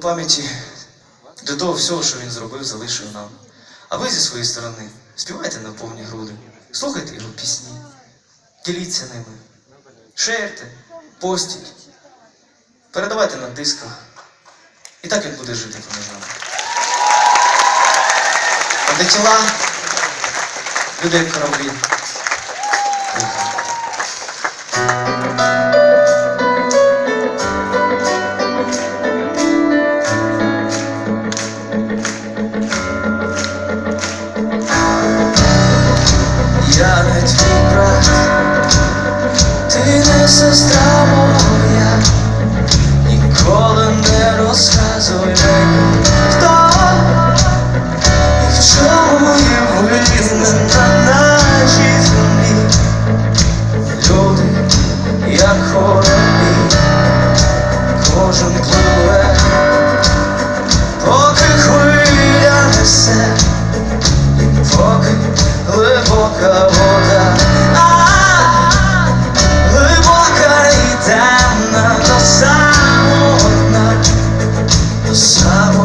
пам'яті до того всього, що він зробив, залишив нам. А ви зі своєї сторони співайте на повні груди, слухайте його пісні, діліться ними, шерте, постіть, передавайте на дисках. І так він буде жити поміж нами. А де тіла, люди як кораблі. sister.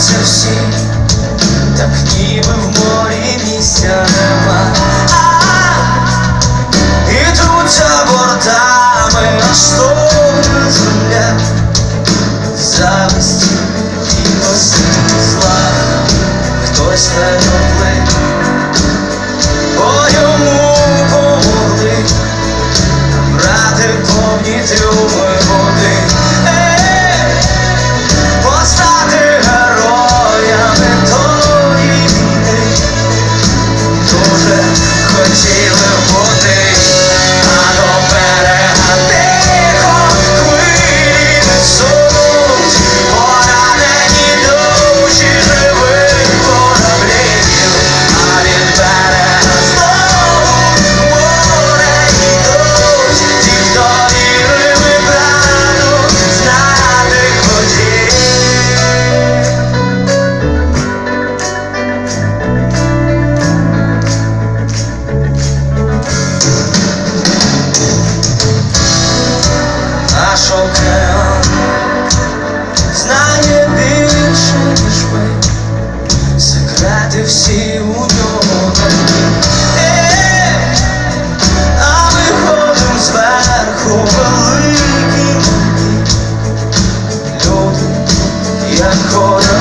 на зустрічаються всі, так ніби в морі місця нема. Ідуться бортами, аж стогне земля, зависті і осінь зла, хтось на доплив, corner.